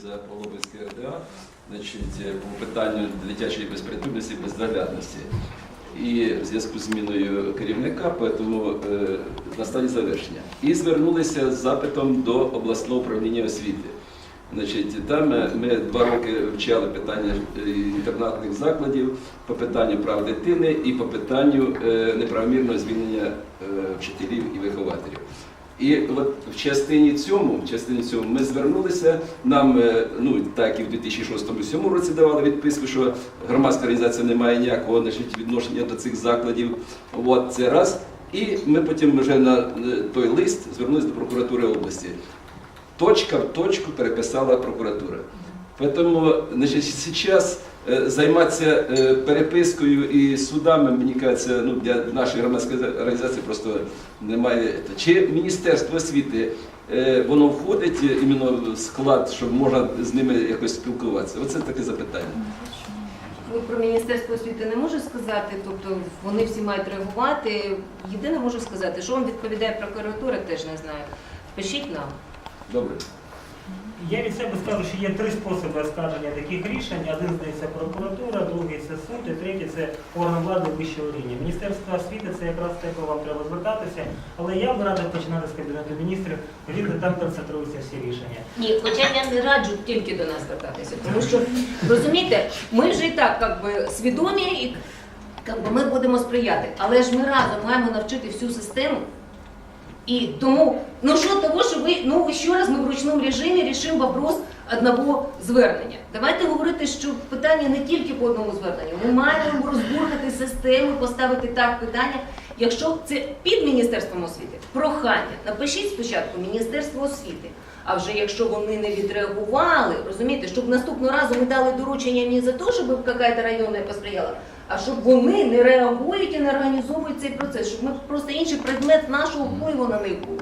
за Полобинське РДА, значить, е, по питанню дитячої безпритульності бездоглядності. І в зв'язку з зміною керівника, тому е, настали завершення. І звернулися з запитом до обласного управління освіти. Значить, там е, ми два роки вивчали питання е, інтернатних закладів по питанню прав дитини і по питанню е, неправомірного звільнення е, вчителів і вихователів. І от в частині цьому, в частині цьому ми звернулися. Нам, е, ну так і в 2006-2007 році давали відписку, що громадська організація не має ніякого значить, відношення до цих закладів. От це раз. І ми потім вже на той лист звернулися до прокуратури області. Точка в точку переписала прокуратура. Тому значить, зараз займатися е, перепискою і судами, мені кажеться, ну, для нашої громадської організації просто немає. Чи Міністерство освіти е, воно входить е, іменно в склад, щоб можна з ними якось спілкуватися? Оце таке запитання. Ви про Міністерство освіти не можу сказати, тобто вони всі мають реагувати. Єдине можу сказати, що вам відповідає прокуратура, теж не знаю. Пишіть нам. Добре. Я від себе скажу, що є три способи оскарження таких рішень. Один здається прокуратура, другий це суд, і третій це орган влади вищого рівня. Міністерство освіти це якраз те, кого вам треба звертатися. Але я б радив починати з кабінету міністрів, оскільки там концентруються всі рішення. Ні, хоча я не раджу тільки до нас звертатися, тому що розумієте, ми вже і так би, свідомі і як би, ми будемо сприяти. Але ж ми разом маємо навчити всю систему. І тому, ну що того, що ви, ну ще раз ми в ручному режимі рішимо вопрос одного звернення. Давайте говорити, що питання не тільки по одному зверненню. Ми маємо розбурхати систему, поставити так питання. Якщо це під Міністерством освіти, прохання, напишіть спочатку Міністерство освіти. А вже якщо вони не відреагували, розумієте, щоб наступного разу ми дали доручення не за те, щоб якась районна посприяла, а щоб вони не реагують і не організовують цей процес, щоб ми просто інший предмет нашого впливу на них був.